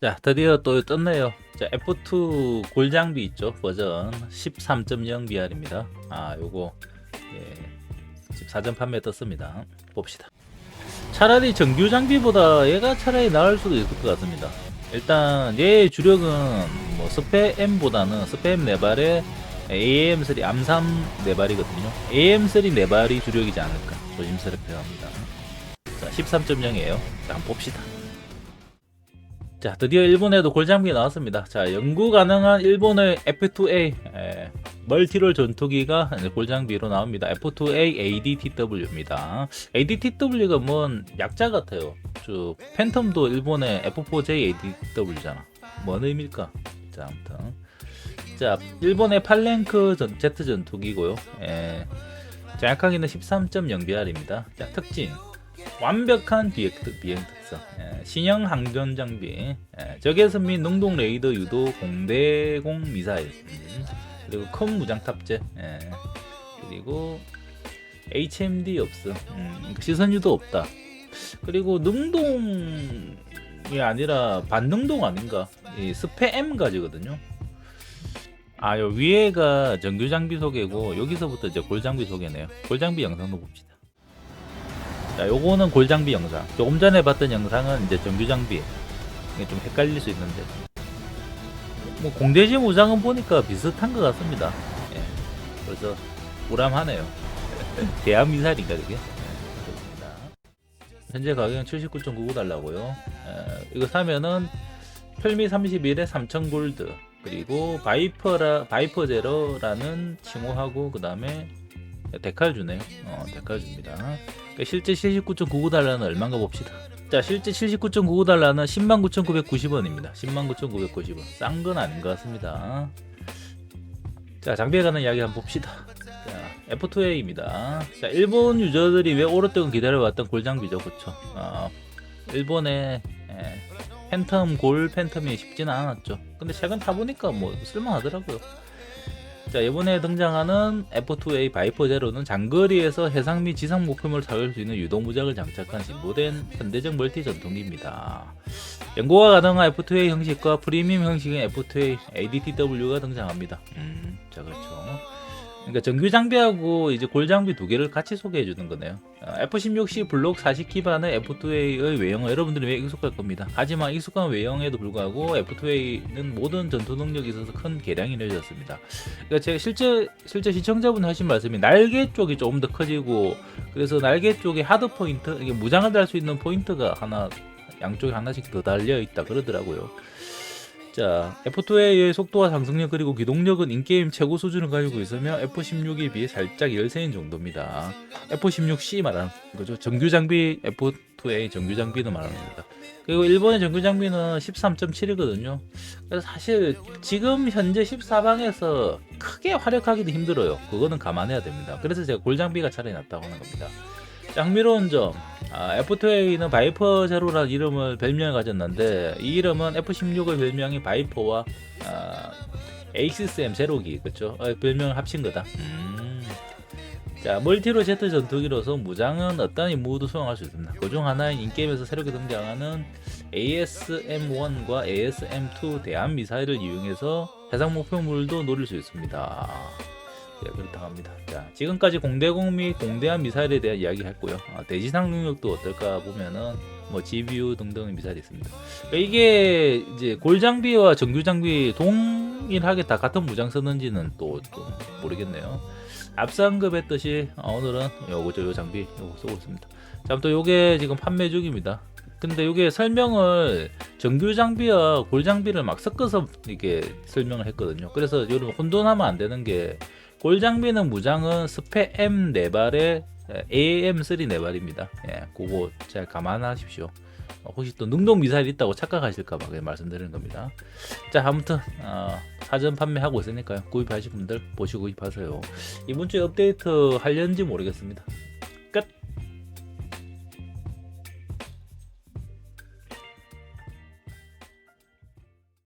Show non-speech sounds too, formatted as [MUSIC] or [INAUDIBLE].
자, 드디어 또 떴네요. 자, F2 골장비 있죠? 버전 13.0 BR입니다. 아, 요거 예, 지금 사전 판매 떴습니다. 봅시다. 차라리 정규 장비보다 얘가 차라리 나을 수도 있을 것 같습니다. 일단 얘 주력은 뭐 스페M보다는 스페M 4발에 AM3 암3 4발이거든요. AM3 4발이 주력이지 않을까 조심스럽게 합니다. 자, 13.0이에요. 자, 한번 봅시다. 자, 드디어 일본에도 골장비 나왔습니다. 자, 연구 가능한 일본의 F2A 에, 멀티롤 전투기가 골장비로 나옵니다. F2A ADTW입니다. ADTW가 뭔 약자 같아요. 저 팬텀도 일본의 F4J ADTW잖아. 뭔 의미일까? 자, 아무튼 자, 일본의 팔랭크 전, Z 전투기고요. 에, 정확하게는 13.0BR입니다. 자, 특징 완벽한 비행, 특- 비행 특성, 예, 신형 항전 장비, 예, 적외선 및 능동 레이더 유도 공대공 미사일, 음, 그리고 큰 무장 탑재, 예, 그리고 HMD 없음, 음, 시선 유도 없다. 그리고 능동이 아니라 반능동 아닌가? 이 스페 M 가지거든요. 아, 요 위에가 정규 장비 소개고 여기서부터 이제 골 장비 소개네요. 골 장비 영상도 봅시다. 자, 요거는 골장비 영상. 조금 전에 봤던 영상은 이제 정규 장비. 이게 좀 헷갈릴 수 있는데. 뭐 공대지 무장은 보니까 비슷한 것 같습니다. 예. 그래서 우람하네요. [LAUGHS] 대한 미사일인가 그게? 예, 좋습니다. 현재 가격은 79.99 달라고요. 예, 이거 사면은 펠미 31에 3000 골드 그리고 바이퍼라 바이퍼 제로라는 칭호하고 그 다음에 데칼 주네요. 어, 데칼 줍니다. 그러니까 실제 79.99달러는 얼마인가 봅시다. 자, 실제 79.99달러는 109,990원입니다. 109,990원. 싼 건 아닌 것 같습니다. 자, 장비에 관한 이야기 한번 봅시다. 자, F2A입니다. 자, 일본 유저들이 왜 오랫동안 기다려왔던 골장비죠, 그쵸? 어, 일본의 예, 팬텀, 골 팬텀이 쉽지는 않았죠. 근데 최근 타보니까 뭐 쓸만하더라고요. 자 이번에 등장하는 F2A 바이퍼 제로는 장거리에서 해상 및 지상 목표물을 사용할 수 있는 유도 무장을 장착한 진보된 현대적 멀티 전투기입니다. 연고가 가능한 F2A 형식과 프리미엄 형식의 F2A ADTW가 등장합니다. 음, 자 그렇죠. 그러니까 정규 장비하고 이제 골 장비 두 개를 같이 소개해 주는 거네요. 어, F16C 블록 40 기반의 F2A의 외형은 여러분들이 왜 익숙할 겁니다. 하지만 익숙한 외형에도 불구하고 F2A는 모든 전투 능력이 있어서 큰 개량이 이루어졌습니다. 그러니까 제가 실제 실제 시청자분 하신 말씀이 날개 쪽이 조금 더 커지고 그래서 날개 쪽에 하드 포인트 이게 무장을 달 수 있는 포인트가 하나 양쪽에 하나씩 더 달려 있다 그러더라고요. 자, F2A의 속도와 상승력 그리고 기동력은 인게임 최고 수준을 가지고 있으며 F16에 비해 살짝 열세인 정도입니다. F16C 말하는 거죠. 정규 장비 F2A 정규 장비는 말하는 겁니다. 그리고 일본의 정규 장비는 13.7이거든요. 그래서 사실 지금 현재 14방에서 크게 활약하기도 힘들어요. 그거는 감안해야 됩니다. 그래서 제가 골 장비가 차라리 낫다고 하는 겁니다. 자, 흥미로운 점, 아, F2A는 바이퍼 제로라는 이름을 별명을 가졌는데 이 이름은 F16의 별명이 바이퍼와 아, HSM 제로기 그쵸? 어, 별명을 합친 거다. 음. 자, 멀티로 제트 전투기로서 무장은 어떤 임무도 수행할 수 있습니다. 그중 하나인 인게임에서 새롭게 등장하는 ASM-1과 ASM-2 대한 미사일을 이용해서 해상 목표물도 노릴 수 있습니다. 네, 그렇다고 합니다. 자, 지금까지 공대공 및 공대한 미사일에 대한 이야기 했고요. 아, 대지상 능력도 어떨까 보면은 뭐 GBU 등등의 미사일이 있습니다. 그러니까 이게 이제 골 장비와 정규 장비 동일하게 다 같은 무장 쓰는지는 또 좀 모르겠네요. 앞서 언급했듯이 어, 오늘은 요거죠, 요 장비 요거 쓰고 있습니다. 자, 또 요게 지금 판매 중입니다. 근데 요게 설명을 정규 장비와 골 장비를 막 섞어서 이게 설명을 했거든요. 그래서 여러분 혼돈하면 안 되는 게 골 장비는 무장은 스페 M 4발에 AM3 4발입니다. 예, 그거 잘 감안하십시오. 어, 혹시 또 능동 미사일 있다고 착각하실까봐 말씀드리는 겁니다. 자, 아무튼 어, 사전 판매하고 있으니까요. 구입하실 분들 보시고 구입하세요. 이번 주에 업데이트 할는지 모르겠습니다.